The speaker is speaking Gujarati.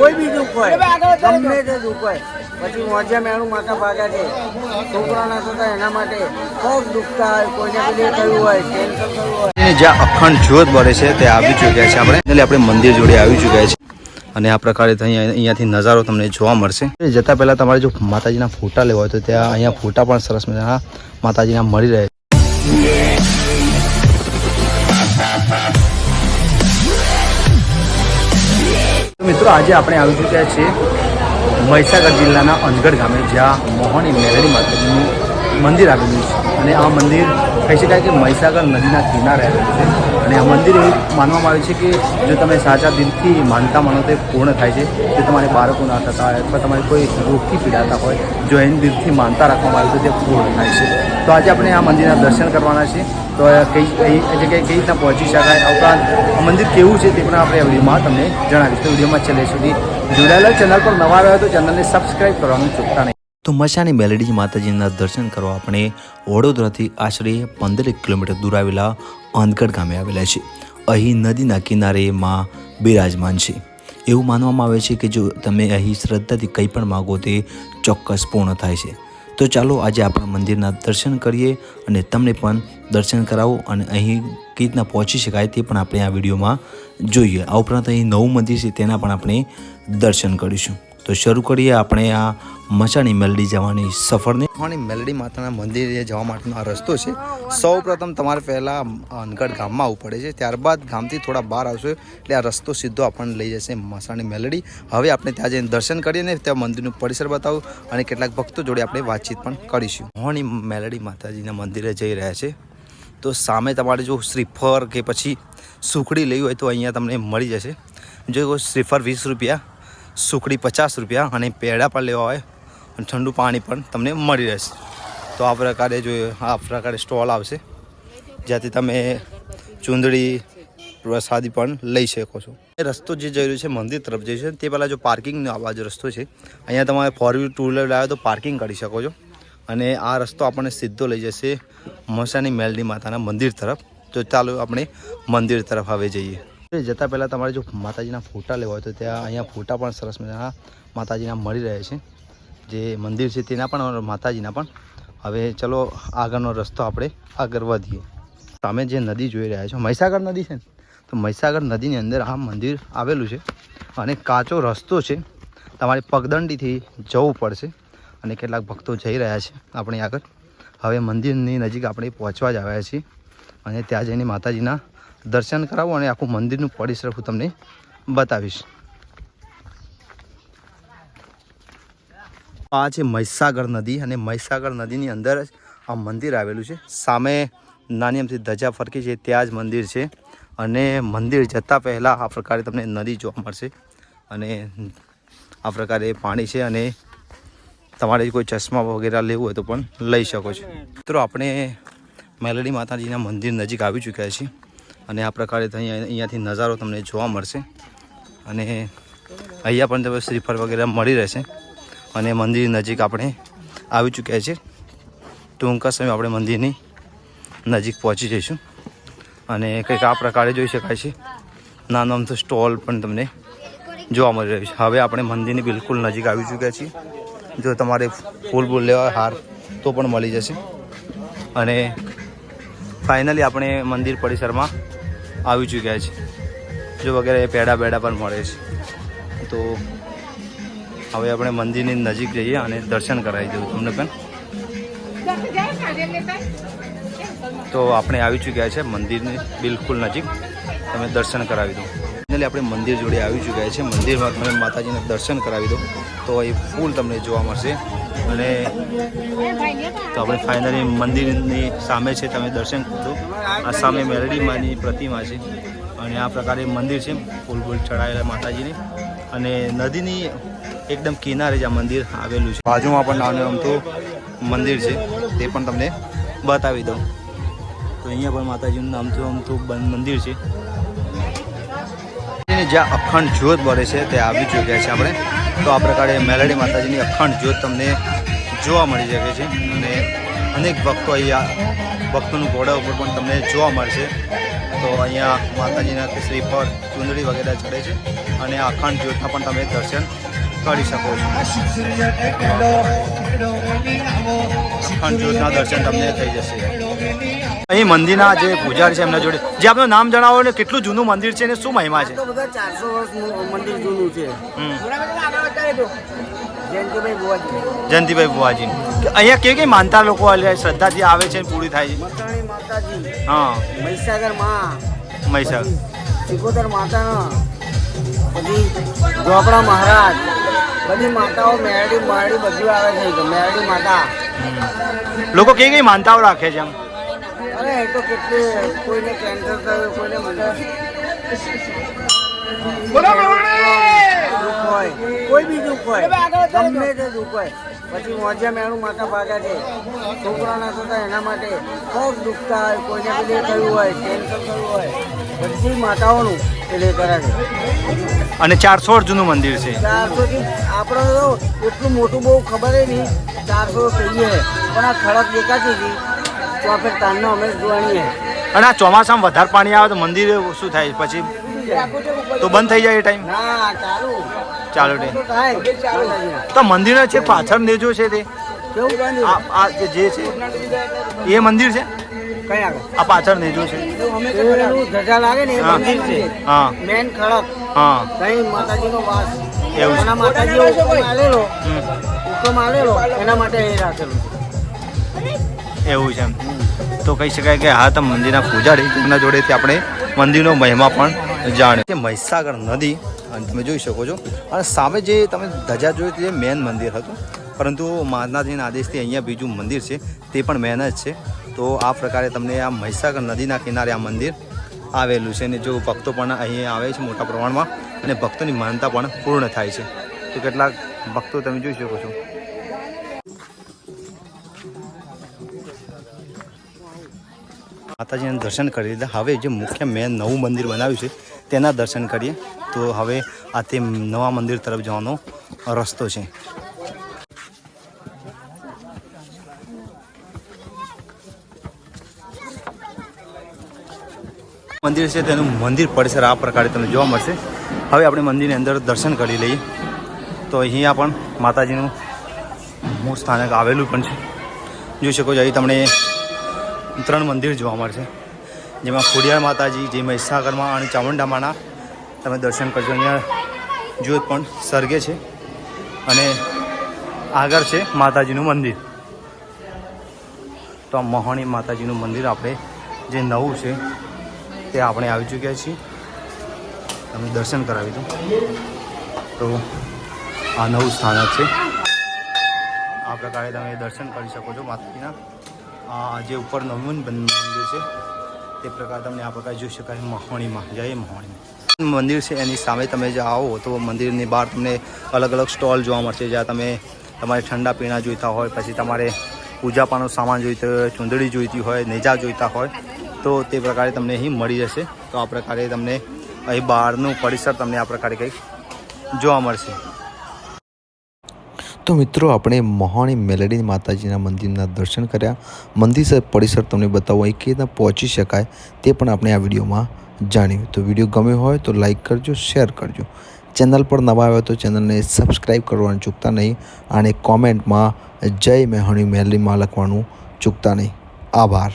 કોઈ બી દુઃખ હોય ગમે તે દુઃખ હોય પછી મોજા મેણું માતા ભાગા છે. છોકરાના થતા એના માટે ખૂબ દુખતા હોય કોઈને પેલી થયું હોય કેન્સર થયું હોય. જ્યાં અખંડ જ્યોત બળે છે તે આવી ચૂક્યા છે આપણે. એટલે આપણે મંદિર જોડે આવી ચૂક્યા છે. અને આ પ્રકારે અહીંયા અહીંયાથી નજારો તમને જોવા મળશે. જતાં પહેલાં તમારે જો માતાજીના ફોટા લેવા હોય તો ત્યાં અહીંયા ફોટા પણ સરસ મજાના માતાજીના મળી રહે મિત્રો, આજે આપણે આવી ચૂક્યા છીએ મહીસાગર જિલ્લાના અંજગઢ ગામે, જ્યાં મોહની મેલડી માતાજીનું મંદિર આવેલું છે. અને આ મંદિર કહી શકાય કે મહીસાગર નદીના કિનારે આવેલું છે. અને આ મંદિર એવું માનવામાં આવે છે કે જો તમે સાચા દિલથી માનતા માનો તે પૂર્ણ થાય છે. જો તમારે બાળકો ના થતા હોય અથવા તમારે કોઈ રોગથી પીડાતા હોય, જો એની દિલથી માનતા રાખવામાં આવે તો તે પૂર્ણ થાય છે. તો આજે આપણે આ મંદિરના દર્શન કરવાના છે તો કઈ કઈ જગ્યાએ કઈ રીતના પહોંચી શકાય, આ ઉપરાંત મંદિર કેવું છે તે પણ આપણે વિડીયોમાં તમને જણાવીશ. વિડીયોમાં છેલ્લે સુધી જોડાયેલા ચેનલ પર નવા આવ્યા તો ચેનલને સબસ્ક્રાઈબ કરવાનું ચૂકતા નહીં. તો મશાની મેલેડી માતાજીના દર્શન કરવા આપણે વડોદરાથી આશરે પંદર કિલોમીટર દૂર આવેલા અંધગઢ ગામે આવેલા છે અહીં નદીના કિનારે માં બિરાજમાન છે. એવું માનવામાં આવે છે કે જો તમે અહીં શ્રદ્ધાથી કંઈ પણ માગો તે ચોક્કસ પૂર્ણ થાય છે. તો ચાલો આજે આપણા મંદિરના દર્શન કરીએ અને તમને પણ દર્શન કરાવો અને અહીં કઈ રીતના પહોંચી શકાય તે પણ આપણે આ વિડીયોમાં જોઈએ. આ ઉપરાંત અહીં નવું મંદિર છે તેના પણ આપણે દર્શન કરીશું. તો શરૂ કરીએ આપણે આ મચાની મેલડી જવાની સફરને. મચાની મેલડી માતાના મંદિરે જવા માટેનો આ રસ્તો છે. સૌ પ્રથમ તમારે પહેલાં અનગઢ ગામમાં આવવું પડે છે. ત્યારબાદ ગામથી થોડા બહાર આવશો એટલે આ રસ્તો સીધો આપણને લઈ જશે મસાણી મેલડી. હવે આપણે ત્યાં જઈને દર્શન કરીએ ને ત્યાં મંદિરનું પરિસર બતાવું અને કેટલાક ભક્તો જોડે આપણે વાતચીત પણ કરીશું. મોહણી મેલડી માતાજીના મંદિરે જઈ રહ્યા છે. તો સામે તમારે જો શ્રીફર કે પછી સુખડી લેવી હોય તો અહીંયા તમને મળી જશે. જો શ્રીફર વીસ રૂપિયા સુખડી પચાસ રૂપિયા અને પેડા પણ લેવા હોય અને ઠંડુ પાણી પણ તમને મળી રહેશે. તો આ પ્રકારે જો આ પ્રકારે સ્ટોલ આવશે, જ્યાંથી તમે ચૂંદડી, પ્રસાદી પણ લઈ શકો છો. એ રસ્તો જે જઈ રહ્યો છે, મંદિર તરફ જઈ છે, તે પહેલાં જો પાર્કિંગનો આ બાજુ રસ્તો છે, અહીંયા તમારે ફોર વ્હીલ ટુ વ્હીલર લાવ્યો તો પાર્કિંગ કરી શકો છો. અને આ રસ્તો આપણને સીધો લઈ જશે મસાની મેલડી માતાના મંદિર તરફ. તો ચાલો આપણે મંદિર તરફ હવે જઈએ. જતાં પહેલાં તમારે જો માતાજીના ફોટા લેવા હોય તો ત્યાં અહીંયા ફોટા પણ સરસ મજાના માતાજીના મળી રહે છે. જે મંદિર છે તેના પણ માતાજીના પણ. હવે ચલો આગળનો રસ્તો આપણે આગળ વધીએ. તમે જે નદી જોઈ રહ્યા છો, મહીસાગર નદી છે ને? તો મહીસાગર નદીની અંદર આ મંદિર આવેલું છે અને કાચો રસ્તો છે. તમારે પગદંડીથી જવું પડશે અને કેટલાક ભક્તો જઈ રહ્યા છે આપણે આગળ. હવે મંદિરની નજીક આપણે પહોંચવા જ આવ્યા છીએ અને ત્યાં જઈને માતાજીના દર્શન કરાવું અને આખું મંદિરનું પરિસર હું તમને બતાવીશ. આ છે મહીસાગર નદી અને મહીસાગર નદીની અંદર જ આ મંદિર આવેલું છે. સામે નાની અમથી ધજા ફરકી છે, ત્યાં જ મંદિર છે અને મંદિર જતાં પહેલાં આ પ્રકારે તમને નદી જોવા મળશે અને આ પ્રકારે પાણી છે અને તમારે કોઈ ચશ્મા વગેરે લેવું હોય તો પણ લઈ શકો છો. મિત્રો, આપણે મેલડી માતાજીના મંદિર નજીક આવી ચૂક્યા છીએ. અને આ પ્રકારે અહીંયા અહીંયાથી નજારો તમને જોવા મળશે. અને અહીંયા પણ તમે શ્રીફળ વગેરે મળી રહેશે. અને મંદિર નજીક આપણે આવી ચૂક્યા છીએ. ટૂંકા સમય આપણે મંદિરની નજીક પહોંચી જઈશું. અને કંઈક આ પ્રકારે જોઈ શકાય છે. નાનો અમથો સ્ટોલ પણ તમને જોવા મળી રહ્યું છે. હવે આપણે મંદિરની બિલકુલ નજીક આવી ચૂક્યા છીએ. જો તમારે ફૂલ બૂલ લેવા હાર તો પણ મળી જશે. અને ફાઇનલી આપણે મંદિર પરિસરમાં આવી ચૂક્યા છે. જો વગેરે પેડા બેડા પણ મળે છે. તો હવે આપણે મંદિરની નજીક જઈએ અને દર્શન કરાવી દઉં તમને પણ? તો આપણે આવી ચૂક્યા છે મંદિરની બિલકુલ નજીક. તમે દર્શન કરાવી દો. એટલે આપણે મંદિર જોડે આવી ચૂક્યા છે. મંદિરમાં તમે માતાજીને દર્શન કરાવી દો. તો એ ફૂલ તમને જોવા મળશે. અને તો આપણે ફાઇનલી મંદિરની સામે છે, તમે દર્શન કરો. આ સામે મેલડી માની પ્રતિમા છે અને આ પ્રકારે મંદિર છે, ફૂલ ફૂલ ચડાયેલા માતાજીની. અને નદીની એકદમ કિનારે જ આ મંદિર આવેલું છે. બાજુમાં પણ નાનું અમથું મંદિર છે, તે પણ તમને બતાવી દઉં. તો અહીંયા પણ માતાજીનું આમથું અમથું મંદિર છે. જ્યાં અખંડ જ્યોત બળે છે તે આવી ચૂક્યા છે આપણે. તો આ પ્રકારે મેલડી માતાજીની અખંડ જ્યોત તમને જોવા મળી શકે છે. અને અનેક ભક્તો અહીંયા ભક્તોનું ઘોડા ઉપર પણ તમને જોવા મળશે. તો અહીંયા માતાજીના કેસરી પર ચુંદડી વગેરે ચડે છે. અને અખંડ જ્યોતના પણ તમે દર્શન કરી શકો છો. અખંડ જ્યોતના દર્શન તમને થઈ જશે. અહીં મંદિરના જે પૂજારી છે એમના જોડે જે આપનું નામ જણાવો ને કેટલું જૂનું મંદિર છે ને શું મહિમા છે? ચારસો વર્ષ મંદિર જૂનું છે. જયંતિભાઈ બુવાજી. અહીંયા કેવી કઈ માનતા લોકો શ્રદ્ધાથી આવે છે પૂરી થાય છે? હા. મહીસાગરમાં. મહીસાગર. સિકોતર માતાના. પછી ચોપડા મહારાજ. બધી માતાઓ મેરડી મારડી બધું આવે છે મેરડી માતા. લોકો કેવી કઈ માનતાઓ રાખે છે એમ? એ તો કેટલી કોઈને કેન્સર થયું કોઈને મતલબ દુઃખ હોય કોઈ બી દુઃખ હોય ગમે તે દુઃખ હોય. પછી મોજા મેળું માતા ભાગ્યા છે. છોકરાના થતા એના માટે પગ દુખતા હોય કોઈને પેલી થયું હોય કેન્સર થયું હોય બધી માતાઓનું એટલે કરે છે. અને ચારસો અર્જુનનું મંદિર છે. ચારસો થી આપણે તો એટલું મોટું બહુ ખબર નહીં ચારસો કહીએ. પણ આ ખડક દેખાતી હતી. તો આપણે તારનો અમે જોવાની અને આ ચોમાસામાં વધારે પાણી આવે તો મંદિરે શું થાય? પછી તો બંધ થઈ જાય એ ટાઈમ? ચાલુ. ચાલો રે તો મંદિરના છે પાછળ નેજો છે તે આ આ જે જે છે એ મંદિર છે? આ પાછળ નેજો છે. ધજા લાગે ને એ મંદિર છે. હા. મેન ખડક. હા. કઈ માતાજીનો વાસ. એવું એના માતાજી હુકમ આલેલો. હુકમ આલેલો. એના માટે એ રાખેલું એવું છે તો કહી શકાય કે હા, તો મંદિરના પૂજારી તેમના જોડેથી આપણે મંદિરનો મહિમા પણ જાણે કે મહીસાગર નદી, અને તમે જોઈ શકો છો. અને સામે જે તમે ધજા જોઈ તે મેન મંદિર હતું. પરંતુ માતાજીના આદેશથી અહીંયા બીજું મંદિર છે, તે પણ મેન જ છે. તો આ પ્રકારે તમને આ મહીસાગર નદીના કિનારે આ મંદિર આવેલું છે. અને જો ભક્તો પણ અહીં આવે છે મોટા પ્રમાણમાં, અને ભક્તોની માનતા પણ પૂર્ણ થાય છે. તો કેટલાક ભક્તો તમે જોઈ શકો છો. માતાજીના દર્શન કરી લીધા હવે જે મુખ્ય મેન નવું મંદિર બનાવ્યું છે, તેના દર્શન કરીએ. તો હવે આ તે નવા મંદિર તરફ જવાનો રસ્તો છે. મંદિર છે, તેનું મંદિર પરિસર આ પ્રકારે તમને જોવા મળશે. હવે આપણે મંદિરની અંદર દર્શન કરી લઈએ. તો અહીંયા પણ માતાજીનું મૂળ સ્થાનક આવેલું પણ છે. જોઈ શકો છો, અહીં તમને ત્રણ મંદિર જોવા મળશે. જેમાં ખોડિયાર માતાજી, જે મહીસાગરમાં અને ચામુંડામાના તમે દર્શન કરજો. અહીંયા જ્યોત પણ સર્ગે છે અને આગળ છે માતાજીનું મંદિર. તો આ મહાણી માતાજીનું મંદિર આપણે જે નવું છે તે આપણે આવી ચૂક્યા છીએ. તમે દર્શન કરાવી દો. તો આ નવું સ્થાનક છે. આ પ્રકારે તમે દર્શન કરી શકો છો માતાજીના. જે ઉપર નવું મંદિર છે, તે પ્રકાર તમને આ પ્રકારે જોઈ શકાય. મહોણીમાં. જય મહાણી. મંદિર છે, એની સામે તમે જે આવો, તો મંદિરની બહાર તમને અલગ અલગ સ્ટોલ જોવા મળશે. જ્યાં તમે તમારે ઠંડા પીણા જોઈતા હોય, પછી તમારે પૂજાપાનો સામાન જોઈતો હોય, ચૂંદડી જોઈતી હોય, નેજા જોઈતા હોય, તો તે પ્રકારે તમને અહીં મળી જશે. તો આ પ્રકારે તમને અહીં બહારનું પરિસર તમને આ પ્રકારે કંઈક જોવા મળશે. તો મિત્રો, આપણે મહાણી મેલેડી માતાજીના મંદિરના દર્શન કર્યા. મંદિર પરિસર તમને બતાવો એ કેવી રીતના પહોંચી શકાય તે પણ આપણે આ વિડીયોમાં જાણ્યું. તો વીડિયો ગમ્યો હોય તો લાઇક કરજો, શેર કરજો. ચેનલ પર નવા આવ્યો તો ચેનલને સબસ્ક્રાઈબ કરવાનું ચૂકતા નહીં અને કોમેન્ટમાં જય મેહાણી મેલેડીમાં લખવાનું ચૂકતા નહીં. આભાર.